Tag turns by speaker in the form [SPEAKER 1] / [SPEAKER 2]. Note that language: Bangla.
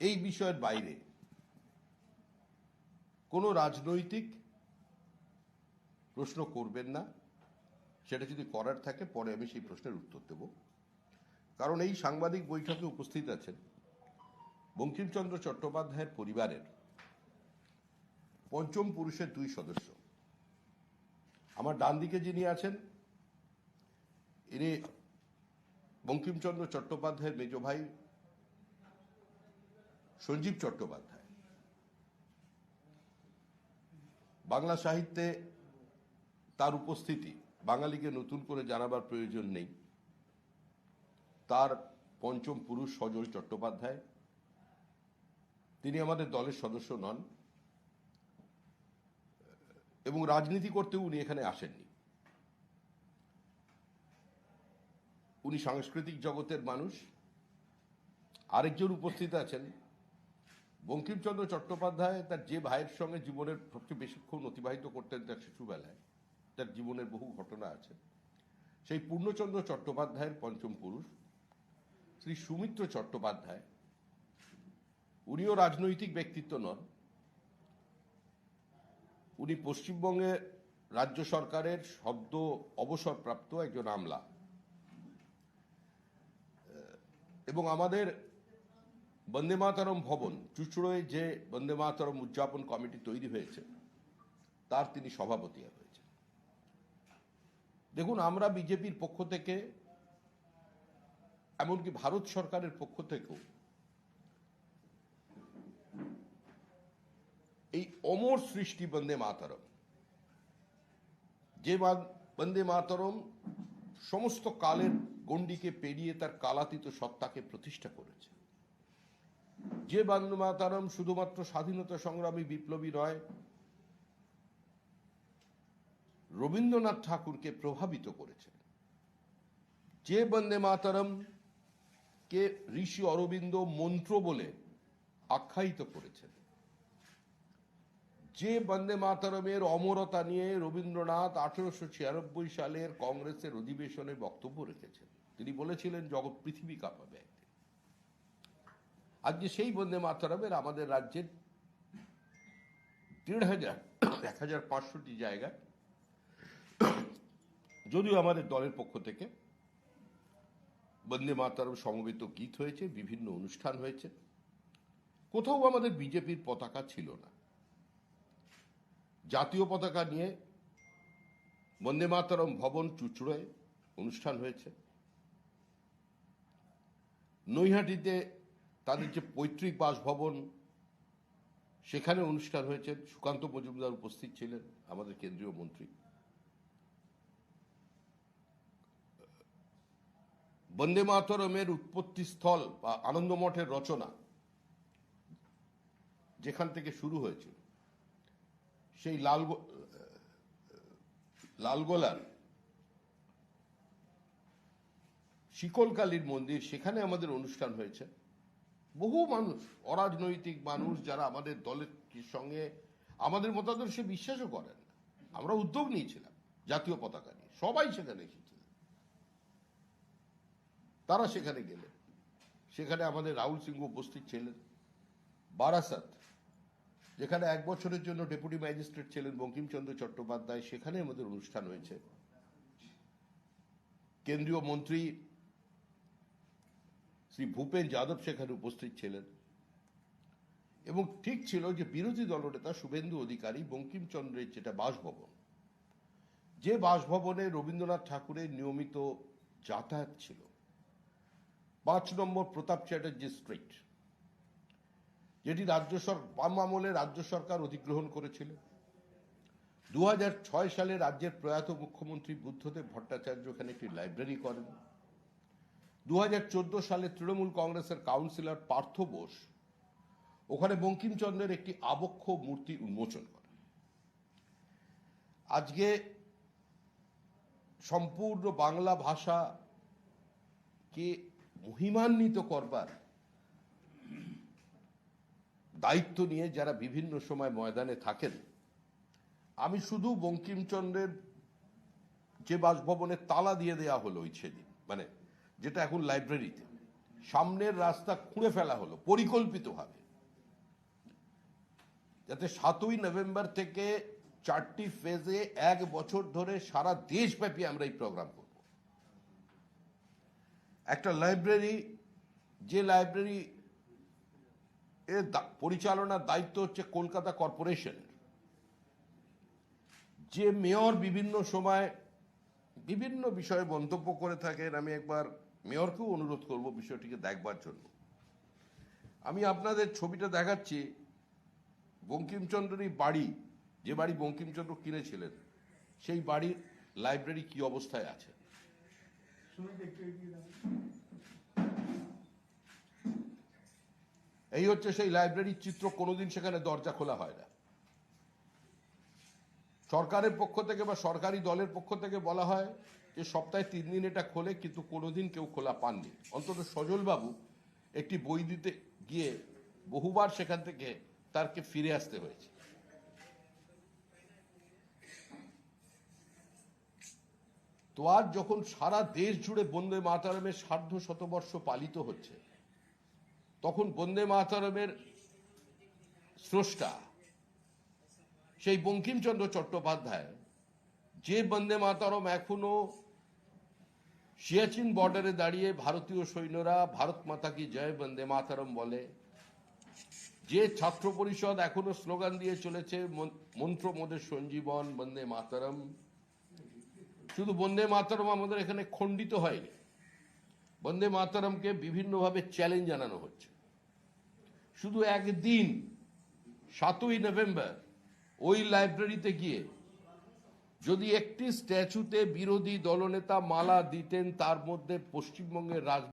[SPEAKER 1] এই বিষয়ের বাইরে কোনো রাজনৈতিক প্রশ্ন করবেন না। সেটা যদি করার থাকে, পরে আমি সেই প্রশ্নের উত্তর দেব। কারণ এই সাংবাদিক বৈঠকে উপস্থিত আছেন বঙ্কিমচন্দ্র চট্টোপাধ্যায়ের পরিবারের পঞ্চম পুরুষের দুই সদস্য। আমার ডান দিকে যিনি আছেন, ইনি বঙ্কিমচন্দ্র চট্টোপাধ্যায়ের মেজ ভাই সঞ্জীব চট্টোপাধ্যায়। বাংলা সাহিত্যে তার উপস্থিতি, বাঙালিকে নতুন করে জানাবার প্রয়োজন নেই। তার পঞ্চম পুরুষ সজল চট্টোপাধ্যায়, তিনি আমাদের দলের সদস্য নন। এবং রাজনীতি করতেও উনি এখানে আসেননি। উনি সাংস্কৃতিক জগতের মানুষ। আরেকজন উপস্থিত আছেন বঙ্কিমচন্দ্র চট্টোপাধ্যায় তার যে ভাইয়ের সঙ্গে জীবনের সবচেয়ে বেশিক্ষণ অতিবাহিত করতেন তার শিশুবেলায়, তার জীবনের বহু ঘটনা আছে। সেই পূর্ণচন্দ্র চট্টোপাধ্যায়ের পঞ্চম পুরুষ, শ্রী সুমিত্র চট্টোপাধ্যায়, উনিও রাজনৈতিক ব্যক্তিত্ব নন। উনি পশ্চিমবঙ্গে রাজ্য সরকারের শব্দ অবসরপ্রাপ্ত একজন আমলা। এবং আমাদের বন্দে মাতরম ভবন, চুচড়োয় যে বন্দে মাতরম উদযাপন কমিটি তৈরি হয়েছে, তার তিনি সভাপতি হয়েছে দেখুন, আমরা বিজেপির পক্ষ থেকে, এমনকি ভারত সরকারের পক্ষ থেকেও, এই অমর সৃষ্টি বন্দে মাতরম, যে বন্দে মাতরম সমস্ত কালের গণ্ডিকে পেরিয়ে তার কালাতীত সত্তাকে প্রতিষ্ঠা করেছে। যে বন্দে মাতরম শুধুমাত্র স্বাধীনতা সংগ্রামী বিপ্লবী নয়, রবীন্দ্রনাথ ঠাকুরকে প্রভাবিত করেছে। যে বন্দে মাতরম কে ঋষি অরবিন্দ মন্ত্র বলে আখ্যায়িত করেছেন, যে বন্দে মাতরমের অমরতা নিয়ে রবীন্দ্রনাথ আঠেরোশো ছিয়ানব্বই সালের কংগ্রেসের অধিবেশনে বক্তব্য রেখেছেন। তিনি বলেছিলেন, জগৎ পৃথিবী কাঁপাবে। আজকে সেই বন্দে মাতরমের আমাদের রাজ্যের দেড় হাজার, এক হাজার পাঁচশোটি জায়গায় যদিও আমাদের দলের পক্ষ থেকে বন্দে মাতরম সমবেত গীত হয়েছে, বিভিন্ন অনুষ্ঠান হয়েছে। কোথাও আমাদের বিজেপির পতাকা ছিল না। জাতীয় পতাকা নিয়ে বন্দে মাতরম ভবন চুচড়োয় অনুষ্ঠান হয়েছে। নৈহাটিতে তাদের যে পৈতৃক বাসভবন, সেখানে অনুষ্ঠান হয়েছে সুকান্ত মজুমদার উপস্থিত ছিলেন, আমাদের কেন্দ্রীয় মন্ত্রী। বন্দে মাতরমের উৎপত্তি স্থল বা আনন্দমঠের রচনা, যেখান থেকে শুরু হয়েছিল, সেই লাল লালগোলার শিকলকালীর মন্দির, সেখানে আমাদের অনুষ্ঠান হয়েছে। বহু মানুষ, অরাজনৈতিক মানুষ যারা আমাদের দলের সঙ্গে, আমাদের মতাদর্শে বিশ্বাসও করেন আমরা উদ্যোগ নিয়েছিলাম, জাতীয় পতাকা নিয়ে। সবাই সেখানে এসেছিলেন তারা সেখানে গেলেন। সেখানে আমাদের রাহুল সিংহ উপস্থিত ছিলেন। বারাসাত, যেখানে এক বছরের জন্য ডেপুটি ম্যাজিস্ট্রেট ছিলেন বঙ্কিমচন্দ্র চট্টোপাধ্যায়, সেখানে আমাদের অনুষ্ঠান হয়েছে। কেন্দ্রীয় মন্ত্রী শ্রী ভূপেন যাদব সেখানে উপস্থিত ছিলেন। এবং ঠিক ছিল যে বিরোধী দলনেতা শুভেন্দু অধিকারী বঙ্কিমচন্দ্রের যেটা বাসভবন, যে বাসভবনে রবীন্দ্রনাথ ঠাকুরের নিয়মিত যাতায়াত ছিল। পাঁচ নম্বর প্রতাপ চ্যাটার্জি স্ট্রিট, যেটি রাজ্য সরকার বাম আমলে রাজ্য সরকার অধিগ্রহণ করেছিল। দু হাজার ছয় সালে রাজ্যের প্রয়াত মুখ্যমন্ত্রী বুদ্ধদেব ভট্টাচার্য ওখানে একটি লাইব্রেরি করেন। দু হাজার চোদ্দ সালে তৃণমূল কংগ্রেসের কাউন্সিলর পার্থ বোস ওখানে বঙ্কিমচন্দ্রের একটি আবক্ষ মূর্তি উন্মোচন করেন। আজকে সম্পূর্ণ বাংলা ভাষাকে মহিমান্বিত করবার দায়িত্ব নিয়ে যারা বিভিন্ন সময় ময়দানে থাকেন, আমি শুধু বঙ্কিমচন্দ্রের যে বাসভবনে তালা দিয়ে দেয়া হলো ওই সেদিন মানে যেটা এখন লাইব্রেরিতে সামনের রাস্তা খুঁড়ে ফেলা হলো, পরিকল্পিতভাবে। যাতে সাতই নভেম্বর থেকে চারটি ফেজে এক বছর ধরে সারা দেশব্যাপী আমরা এই প্রোগ্রাম করব। একটা লাইব্রেরি যে লাইব্রেরি এর পরিচালনার দায়িত্ব হচ্ছে কলকাতা কর্পোরেশনের যে মেয়র বিভিন্ন সময় বিভিন্ন বিষয়ে মন্তব্য করে থাকেন, আমি একবার মেয়রকেও অনুরোধ করব বিষয়টিকে দেখবার জন্য। আমি আপনাদের ছবিটা দেখাচ্ছি। বঙ্কিমচন্দ্রের বাড়ি, যে বাড়ি বঙ্কিমচন্দ্র কিনেছিলেন, সেই বাড়ির লাইব্রেরি কি অবস্থায় আছে? এই হচ্ছে সেই লাইব্রেরির চিত্র কোনোদিন সেখানে দরজা খোলা হয় না সরকারের পক্ষ থেকে বা সরকারি দলের পক্ষ থেকে বলা হয় যে সপ্তাহে তিন দিন এটা খোলে, কিন্তু কোনোদিন কেউ খোলা পাননি। অন্তত সজলবাবু একটি বই দিতে গিয়ে বহুবার সেখান থেকে তারকে ফিরে আসতে হয়েছে। তো আজ যখন সারা দেশ জুড়ে বন্দে মাতারামের সার্ধ শতবর্ষ পালিত হচ্ছে, তখন বন্দে মাতারামের স্রষ্টা সেই বঙ্কিমচন্দ্র চট্টোপাধ্যায়, যে বন্দে মাতারম এখনও সিয়াচিন বর্ডারে দাঁড়িয়ে ভারতীয় সৈন্যরা ভারত মাতা কি জয় বন্দে মাতারম বলে, যে ছাত্র পরিষদ এখনও স্লোগান দিয়ে চলেছে, মন- মন্ত্র মোদের সঞ্জীবন বন্দে মাতারম। শুধু বন্দে মাতারম আমাদের এখানে খণ্ডিত হয়নি। বন্দে মাতারমকে বিভিন্নভাবে চ্যালেঞ্জ জানানো হচ্ছে। শুধু একদিন, সাতই নভেম্বর ওই লাইব্রেরিতে গিয়ে যদি একটি স্ট্যাচুতে বিরোধী দলনেতা মালা দিতেন তার মধ্যে পশ্চিমবঙ্গের রাজ